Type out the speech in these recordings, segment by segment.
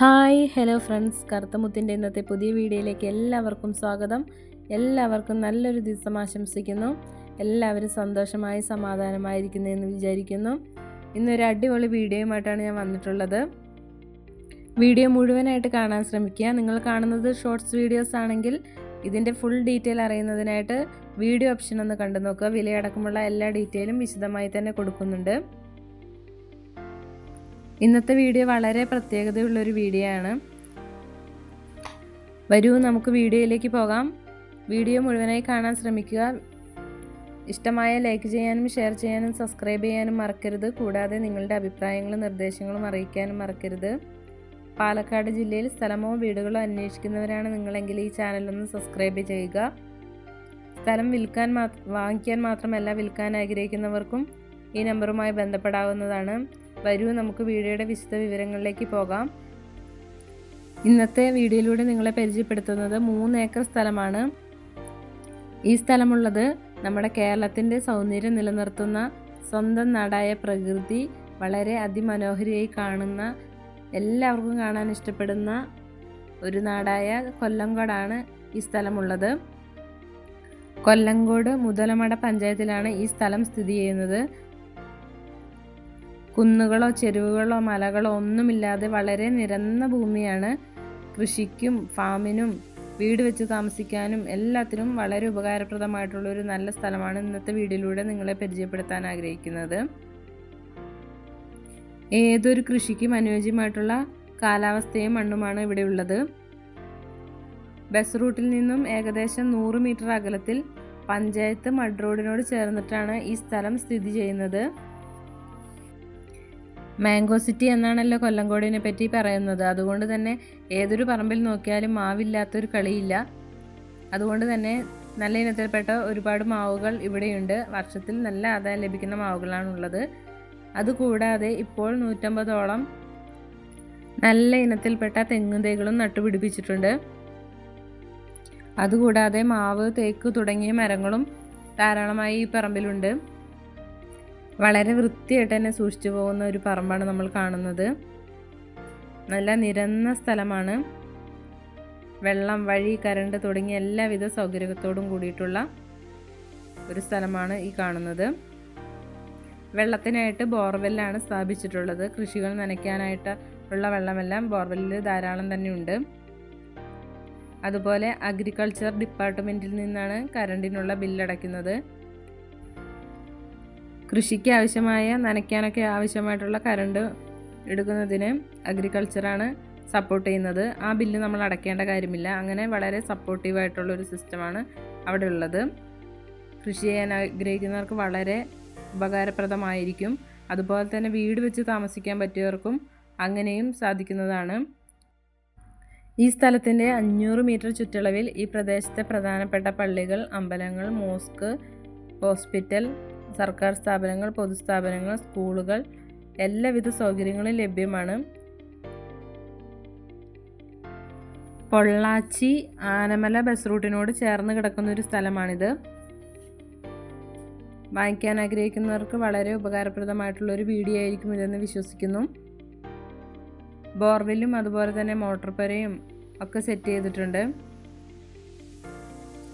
Hi hello friends. കറുത്തമുത്തിന്റെ ഇന്നത്തെ പുതിയ വീഡിയോയിലേക്ക് എല്ലാവർക്കും സ്വാഗതം. എല്ലാവർക്കും നല്ലൊരു ദിവസം ആശംസിക്കുന്നു. എല്ലാവരും സന്തോഷമായി സമാധാനമായിരിക്കുന്നു എന്ന് വിചാരിക്കുന്നു. ഇന്നൊരു അടിപൊളി വീഡിയോയുമായിട്ടാണ് ഞാൻ വന്നിട്ടുള്ളത്. വീഡിയോ മുഴുവനായിട്ട് കാണാൻ ശ്രമിക്കുക. നിങ്ങൾ കാണുന്നത് ഷോർട്സ് വീഡിയോസ് ആണെങ്കിൽ ഇതിന്റെ ഫുൾ ഡീറ്റെയിൽ അറിയുന്നതിനായിട്ട് വീഡിയോ ഓപ്ഷൻ ഒന്ന് കണ്ടു നോക്കുക വിലയടക്കമുള്ള എല്ലാ ഡീറ്റെയിലും വിശദമായി തന്നെ കൊടുക്കുന്നുണ്ട്. ഇന്നത്തെ വീഡിയോ വളരെ പ്രത്യേകതയുള്ള ഒരു വീഡിയോ ആണ്. വരൂ നമുക്ക് വീഡിയോയിലേക്ക് പോകാം. വീഡിയോ മുഴുവനായി കാണാൻ ശ്രമിക്കുക. ഇഷ്ടമായ ലൈക്ക് ചെയ്യാനും ഷെയർ ചെയ്യാനും സബ്സ്ക്രൈബ് ചെയ്യാനും മറക്കരുത്. കൂടാതെ നിങ്ങളുടെ അഭിപ്രായങ്ങളും നിർദ്ദേശങ്ങളും അറിയിക്കാനും മറക്കരുത്. പാലക്കാട് ജില്ലയിൽ സ്ഥലമോ വീടുകളോ അന്വേഷിക്കുന്നവരാണ് നിങ്ങളെങ്കിൽ ഈ ചാനലൊന്ന് സബ്സ്ക്രൈബ് ചെയ്യുക. സ്ഥലം വിൽക്കാൻ വാങ്ങിക്കാൻ മാത്രമല്ല വിൽക്കാൻ ആഗ്രഹിക്കുന്നവർക്കും ഈ നമ്പറുമായി ബന്ധപ്പെടാവുന്നതാണ്. വരൂ നമുക്ക് വീഡിയോയുടെ വിശദ വിവരങ്ങളിലേക്ക് പോകാം. ഇന്നത്തെ വീഡിയോയിലൂടെ നിങ്ങളെ പരിചയപ്പെടുത്തുന്നത് മൂന്ന് ഏക്കർ സ്ഥലമാണ്. ഈ സ്ഥലമുള്ളത് നമ്മുടെ കേരളത്തിന്റെ സൗന്ദര്യം നിലനിർത്തുന്ന സ്വന്തം നാടായ പ്രകൃതി വളരെ അതിമനോഹരിയായി കാണുന്ന എല്ലാവർക്കും കാണാൻ ഇഷ്ടപ്പെടുന്ന ഒരു നാടായ കൊല്ലങ്കോടാണ് ഈ സ്ഥലമുള്ളത്. കൊല്ലങ്കോട് മുതലമട പഞ്ചായത്തിലാണ് ഈ സ്ഥലം സ്ഥിതി ചെയ്യുന്നത്. കുന്നുകളോ ചെരുവുകളോ മലകളോ ഒന്നുമില്ലാതെ വളരെ നിരന്ന ഭൂമിയാണ്. കൃഷിക്കും ഫാമിനും വീട് വെച്ച് താമസിക്കാനും എല്ലാത്തിനും വളരെ ഉപകാരപ്രദമായിട്ടുള്ള ഒരു നല്ല സ്ഥലമാണ് ഇന്നത്തെ വീഡിയോയിലൂടെ നിങ്ങളെ പരിചയപ്പെടുത്താൻ ആഗ്രഹിക്കുന്നത്. ഏതൊരു കൃഷിക്കും അനുയോജ്യമായിട്ടുള്ള കാലാവസ്ഥയും മണ്ണുമാണ് ഇവിടെ ഉള്ളത്. ബസ് റൂട്ടിൽ നിന്നും ഏകദേശം നൂറ് മീറ്റർ അകലത്തിൽ പഞ്ചായത്ത് മഡ് റോഡിനോട് ചേർന്നിട്ടാണ് ഈ സ്ഥലം സ്ഥിതി ചെയ്യുന്നത്. മാംഗോ സിറ്റി എന്നാണല്ലോ കൊല്ലങ്കോടിനെ പറ്റി പറയുന്നത്. അതുകൊണ്ട് തന്നെ ഏതൊരു പറമ്പിൽ നോക്കിയാലും മാവില്ലാത്തൊരു കളിയില്ല. അതുകൊണ്ട് തന്നെ നല്ല ഇനത്തിൽപ്പെട്ട ഒരുപാട് മാവുകൾ ഇവിടെയുണ്ട്. വർഷത്തിൽ നല്ല ആദായം ലഭിക്കുന്ന മാവുകളാണുള്ളത്. അതുകൂടാതെ ഇപ്പോൾ നൂറ്റമ്പതോളം നല്ല ഇനത്തിൽപ്പെട്ട തെങ്ങുതൈകളും നട്ടുപിടിപ്പിച്ചിട്ടുണ്ട്. അതുകൂടാതെ മാവ് തേക്ക് തുടങ്ങിയ മരങ്ങളും ധാരാളമായി ഈ പറമ്പിലുണ്ട്. വളരെ വൃത്തിയായിട്ട് തന്നെ സൂക്ഷിച്ചു പോകുന്ന ഒരു പറമ്പാണ് നമ്മൾ കാണുന്നത്. നല്ല നിരന്ന സ്ഥലമാണ്. വെള്ളം വഴി കരണ്ട് തുടങ്ങിയ എല്ലാവിധ സൗകര്യത്തോടും കൂടിയിട്ടുള്ള ഒരു സ്ഥലമാണ് ഈ കാണുന്നത്. വെള്ളത്തിനായിട്ട് ബോർവെല്ലാണ് സ്ഥാപിച്ചിട്ടുള്ളത്. കൃഷികൾ നനയ്ക്കാനായിട്ട് ഉള്ള വെള്ളമെല്ലാം ബോർവെല്ലിൽ ധാരാളം തന്നെ ഉണ്ട് അതുപോലെ അഗ്രികൾച്ചർ ഡിപ്പാർട്ട്മെന്റിൽ നിന്നാണ് കരണ്ടിനുള്ള ബില്ലടയ്ക്കുന്നത് കൃഷിക്ക് ആവശ്യമായ നനയ്ക്കാനൊക്കെ ആവശ്യമായിട്ടുള്ള കറണ്ട് എടുക്കുന്നതിന് അഗ്രികൾച്ചറാണ് സപ്പോർട്ട് ചെയ്യുന്നത്. ആ ബില്ല് നമ്മൾ അടയ്ക്കേണ്ട കാര്യമില്ല. അങ്ങനെ വളരെ സപ്പോർട്ടീവായിട്ടുള്ളൊരു സിസ്റ്റമാണ് അവിടെ ഉള്ളത്. കൃഷി ചെയ്യാൻ ആഗ്രഹിക്കുന്നവർക്ക് വളരെ ഉപകാരപ്രദമായിരിക്കും. അതുപോലെ തന്നെ വീട് വെച്ച് താമസിക്കാൻ പറ്റിയവർക്കും അങ്ങനെയും സാധിക്കുന്നതാണ്. ഈ സ്ഥലത്തിന്റെ അഞ്ഞൂറ് മീറ്റർ ചുറ്റളവിൽ ഈ പ്രദേശത്തെ പ്രധാനപ്പെട്ട പള്ളികൾ അമ്പലങ്ങൾ മോസ്ക് ഹോസ്പിറ്റൽ സർക്കാർ സ്ഥാപനങ്ങൾ പൊതുസ്ഥാപനങ്ങൾ സ്കൂളുകൾ എല്ലാവിധ സൗകര്യങ്ങളും ലഭ്യമാണ്. പൊള്ളാച്ചി ആനമല ബസ് റൂട്ടിനോട് ചേർന്ന് കിടക്കുന്ന ഒരു സ്ഥലമാണിത്. വാങ്ങിക്കാൻ ആഗ്രഹിക്കുന്നവർക്ക് വളരെ ഉപകാരപ്രദമായിട്ടുള്ള ഒരു വീഡിയോ ആയിരിക്കും ഇതെന്ന് വിശ്വസിക്കുന്നു. ബോർവെല്ലും അതുപോലെ തന്നെ മോട്ടോർ പരയും ഒക്കെ സെറ്റ് ചെയ്തിട്ടുണ്ട്.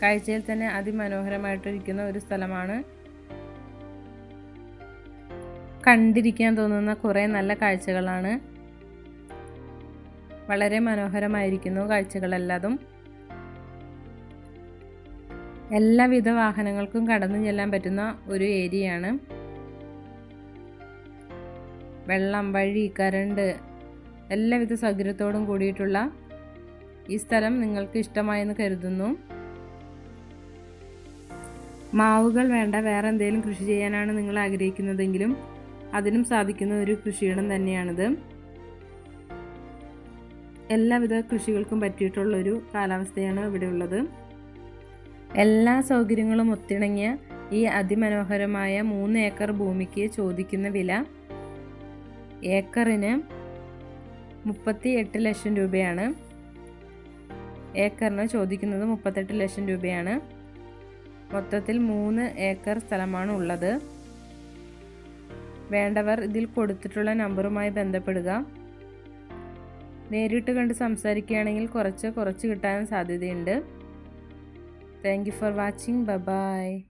കാഴ്ചയിൽ തന്നെ അതിമനോഹരമായിട്ടിരിക്കുന്ന ഒരു സ്ഥലമാണ്. കണ്ടിരിക്കാൻ തോന്നുന്ന കുറേ നല്ല കാഴ്ചകളാണ്. വളരെ മനോഹരമായിരിക്കുന്നു കാഴ്ചകളെല്ലാതും. എല്ലാവിധ വാഹനങ്ങൾക്കും കടന്നു ചെല്ലാൻ പറ്റുന്ന ഒരു ഏരിയയാണ്. വെള്ളം വഴി കരണ്ട് എല്ലാവിധ സൗകര്യത്തോടും കൂടിയിട്ടുള്ള ഈ സ്ഥലം നിങ്ങൾക്ക് ഇഷ്ടമായെന്ന് കരുതുന്നു. മാവുകൾ വേണ്ട വേറെ എന്തെങ്കിലും കൃഷി ചെയ്യാനാണ് നിങ്ങൾ ആഗ്രഹിക്കുന്നതെങ്കിലും അതിനും സാധിക്കുന്ന ഒരു കൃഷിയിടം തന്നെയാണിത്. എല്ലാവിധ കൃഷികൾക്കും പറ്റിയിട്ടുള്ള ഒരു കാലാവസ്ഥയാണ് ഇവിടെ ഉള്ളത് എല്ലാ സൗകര്യങ്ങളും ഒത്തിണങ്ങിയ ഈ അതിമനോഹരമായ മൂന്ന് ഏക്കർ ഭൂമിക്ക് ചോദിക്കുന്ന വില ഏക്കറിന് മുപ്പത്തി എട്ട് ലക്ഷം രൂപയാണ്. ഏക്കറിന് ചോദിക്കുന്നത് മുപ്പത്തെട്ട് ലക്ഷം രൂപയാണ്. മൊത്തത്തിൽ മൂന്ന് ഏക്കർ സ്ഥലമാണ് ഉള്ളത്. വേണ്ടവർ ഇതിൽ കൊടുത്തിട്ടുള്ള നമ്പറുമായി ബന്ധപ്പെടുക. നേരിട്ട് കണ്ട് സംസാരിക്കുകയാണെങ്കിൽ കുറച്ച് കുറച്ച് കിട്ടാൻ സാധ്യതയുണ്ട്. താങ്ക് യു ഫോർ വാച്ചിങ് ബ ബായ്